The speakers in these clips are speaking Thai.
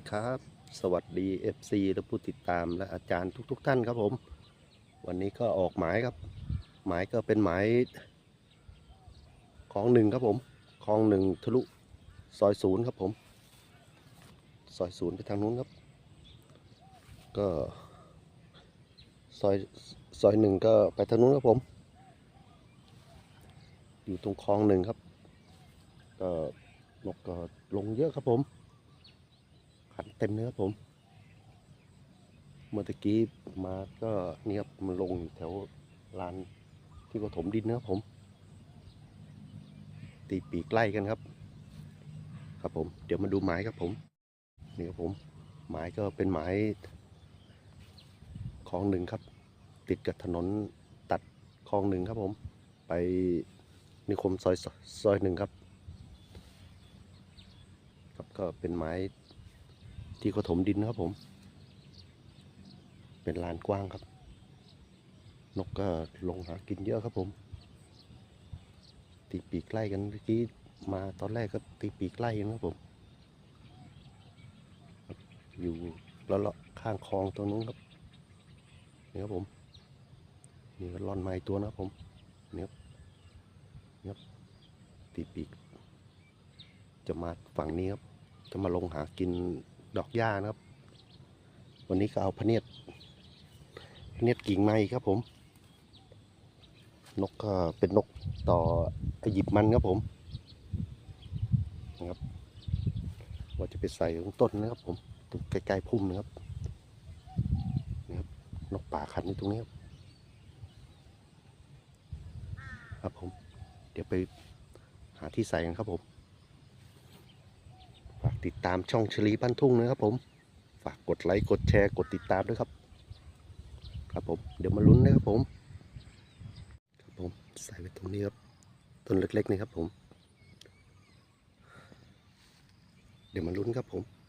ีครับ สวัสดี FC และผู้ติดตามและอาจารย์ทุก ๆ ท่านครับผม วันนี้ก็ออกหมายครับ หมายก็เป็นหมายของหนึ่งครับผมคลองหนึ่งทะลุซอยศูนย์ครับผม ซอยศูนย์ไปทางนู้นครับ ก็ซอยซอยหนึ่งก็ไปทางนู้นครับผม อยู่ตรงคลองหนึ่งครับ ก็นกก็ลงเยอะครับผม ขันเต็มเลยครับผม เมื่อกี้มาก็นี่ครับมันลงแถวลานที่กถมดินนะครับผม ตีปีกไล่กันครับ ครับผม เดี๋ยวมาดูหมายครับผม นี่ครับผมหมายก็เป็นหมายคลองหนึ่งครับ ติดกับถนนตัดคลองหนึ่งครับผม ไปนิคมซอยซอยหนึ่งครับ ครับก็เป็นไม้ ที่เขาถมดินนะครับผม เป็นลานกว้างครับ นกก็ลงหากินเยอะครับผม ตีปีกไล่กันเมื่อกี้มาตอนแรกก็ตีปีกไล่กันครับผม อยู่แล้วเลาะข้างคลองตรงนู้นครับนี่ครับผมนี่ก็ร่อนไม้ตัวนะครับผมนี่ครับนี่ครับตีปีกจะมาฝั่งนี้ครับ จะมาลงหากิน ดอกหญ้านะครับ วันนี้ก็เอาพเนียดพเนียดกิ่งไม้ครับผม นกก็เป็นนกต่อไอหยิบมันครับผมนะครับว่าจะไปใส่ตรงต้นนะครับผมตรงใกล้ๆพุ่มนะครับนี่ครับ นกป่าขันอยู่ตรงนี้ครับผม เดี๋ยวไปหาที่ใส่กันครับผม ติดตามช่องชลีบ้านทุ่งนะครับผมฝากกดไลค์กดแชร์กดติดตามด้วยครับ ครับผมเดี๋ยวมาลุ้นนะครับผม ครับผมใส่ไว้ตรงนี้ครับต้นเล็กๆนี่ครับผม เดี๋ยวมาลุ้นครับผม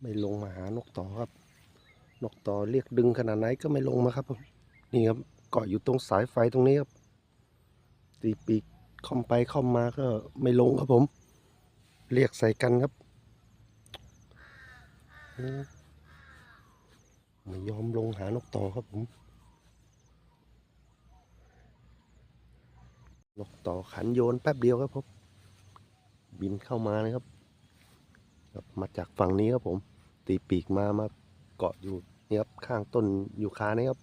ไม่ลงมาหานกต่อครับ นกต่อเรียกดึงขนาดไหนก็ไม่ลงมาครับผมนี่ครับเกาะอยู่ตรงสายไฟตรงนี้ครับ ตีปีกค่อมไปค่อมมาก็ไม่ลงครับผม เรียกใส่กันครับไม่ยอมลงหานกต่อครับผม นกต่อขันโยนแป๊บเดียวครับผม บินเข้ามานะครับ มาจากฝั่งนี้ครับผม ตีปีกมามาเกาะอยู่นี่ครับข้างต้นยูคานี่ครับ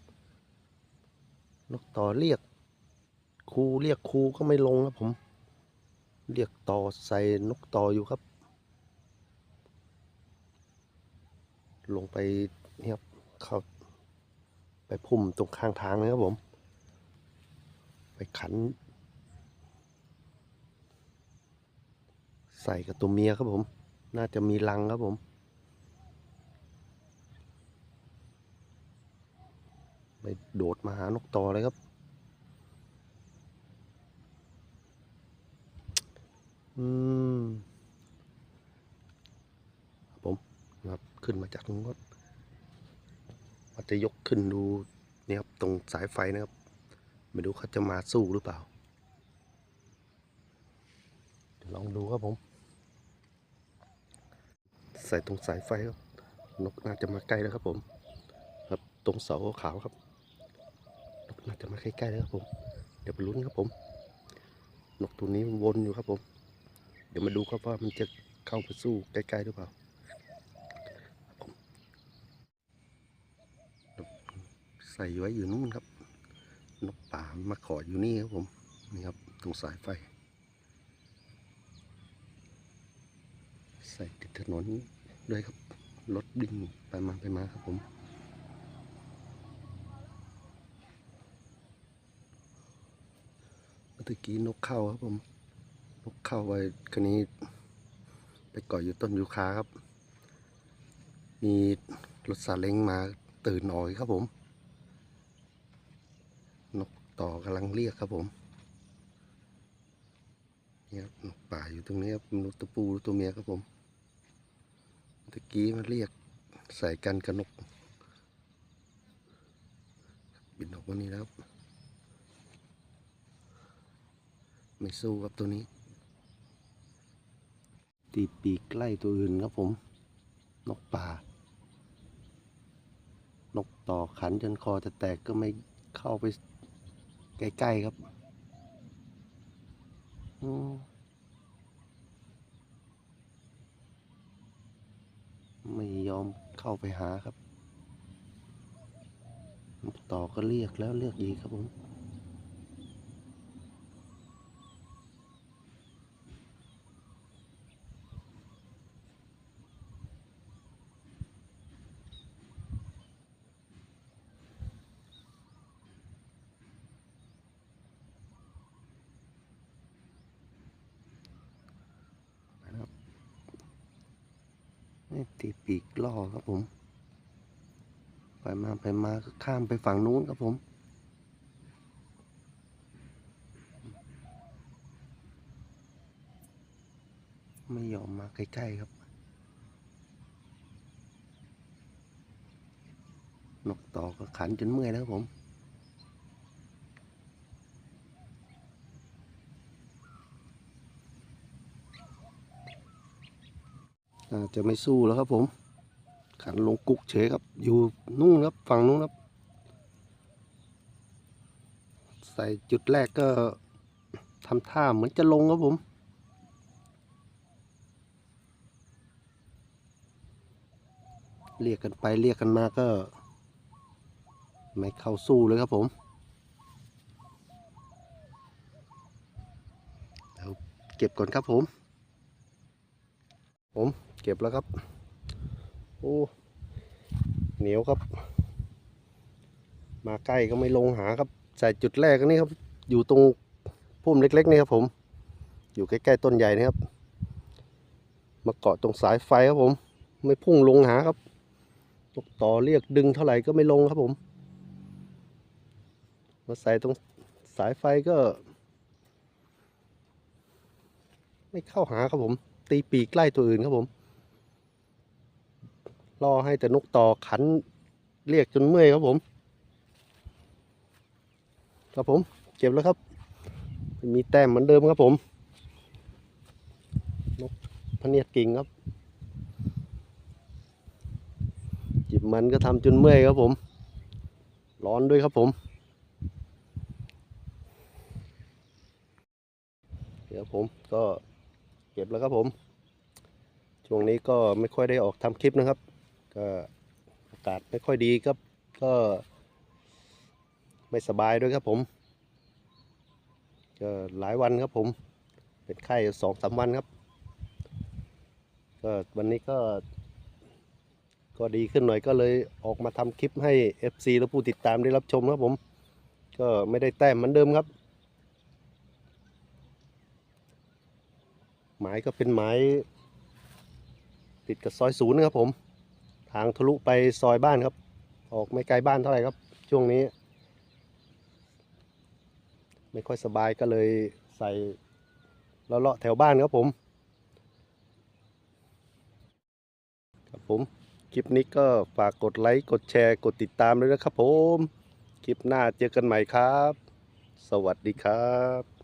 นกต่อเรียกครูเรียกครูก็ไม่ลงครับผม เรียกต่อใส่นกต่ออยู่ครับ ลงไปนี่ครับเข้าไปพุ่มตรงข้างทางนะครับผม ไปขัน ใส่กับตัวเมียครับผม น่าจะมีรังครับผม ไปโดดมาหานกต่อเลยครับ อืมผมครับขึ้นมาจากตรงนู้นว่าจะยกขึ้นดูเนี่ยครับตรงสายไฟนะครับไม่รู้เขาจะมาสู้หรือเปล่าเดี๋ยวลองดูครับผม ใส่ตรงสายไฟครับ นกน่าจะมาใกล้แล้วครับผม ครับตรงเสาขาวครับ นกน่าจะมาใกล้ๆแล้วครับผม เดี๋ยวไปลุ้นครับผม นกตัวนี้มันวนอยู่ครับผม เดี๋ยวมาดูครับว่ามันจะเข้าไปสู้ใกล้ๆหรือเปล่าใส่ไว้อยู่นู่นครับ นกป่ามาขออยู่นี่ครับผมนี่ครับตรงสายไฟ ใส่ติดถนน ด้วยครับ รถวิ่งไปมาไปมาครับผม เมื่อกี้นกเข้าครับผม นกเข้าไปคันนี้ ไปเกาะอยู่ต้นยูคาครับ มีรถซาเล้งมาตื่นหน่อยครับผม นกต่อกำลังเรียกครับผมนี่ครับนกป่าอยู่ตรงนี้ครับนกตัวปูตัวเมียครับผม ตะกี้มาเรียกใส่กันกับนก บินออกมานี่แล้ว ไม่สู้ครับตัวนี้ ตีปีกใกล้ตัวอื่นครับผม นกป่า นกต่อขันจนคอจะแตกก็ไม่เข้าไปใกล้ ๆ ครับ อืมยอม เข้าไปหาครับ ต่อก็เรียกแล้วเรียกอีกครับผม ตีปีกล่อครับผม ไปมาไปมาก็ข้ามไปฝั่งนู้นครับผม ไม่ยอมมาใกล้ๆครับ นกต่อก็ขันจนเมื่อยแล้วครับผม จะไม่สู้แล้วครับผม ขันลงกุกเฉยครับ อยู่นู่นครับฝั่งนู้นครับ ใส่จุดแรกก็ทำท่าเหมือนจะลงครับผมเรียกกันไปเรียกกันมาก็ ไม่เข้าสู้เลยครับผมเอาเก็บก่อนครับผม ผม เก็บแล้วครับ โอ้ เหนียวครับ มาใกล้ก็ไม่ลงหาครับ ใส่จุดแรกนนี้ครับ อยู่ตรงพุ่มเล็ก ๆ นี่ครับผม อยู่ใกล้ๆต้นใหญ่นี่ครับ มาเกาะตรงสายไฟครับผม ไม่พุ่งลงหาครับตกต่อเรียกดึงเท่าไหร่ก็ไม่ลงครับผม มาใส่ตรงสายไฟก็ ไม่เข้าหาครับผม ตีปีกใกล้ตัวอื่นครับผม รอให้แต่นกต่อขันเรียกจนเมื่อยครับผม ครับผม เก็บแล้วครับ มีแต้มเหมือนเดิมครับผม นกพเนียดกิ่งครับ จิบมันก็ทำจนเมื่อยครับผม ร้อนด้วยครับผม เดี๋ยวผมก็เก็บแล้วครับผม ช่วงนี้ก็ไม่ค่อยได้ออกทำคลิปนะครับ ก็อากาศไม่ค่อยดีครับก็ไม่สบายด้วยครับผมก็หลายวันครับผม เป็นไข้สองสามวันครับ ก็วันนี้ก็ ก็ดีขึ้นหน่อยก็เลยออกมาทำคลิปให้ FC และผู้ติดตามได้รับชมครับผม ก็ไม่ได้แต้มเหมือนเดิมครับ หมายก็เป็นหมายติดกับซอยศูนย์นะครับผม ทางทะลุไปซอยบ้านครับ ออกไม่ไกลบ้านเท่าไหร่ครับ ช่วงนี้ ไม่ค่อยสบายก็เลยใส่เลาะแถวบ้านครับผม ครับผม คลิปนี้ก็ฝากกดไลค์กดแชร์กดติดตามด้วยนะครับผม คลิปหน้าเจอกันใหม่ครับ สวัสดีครับ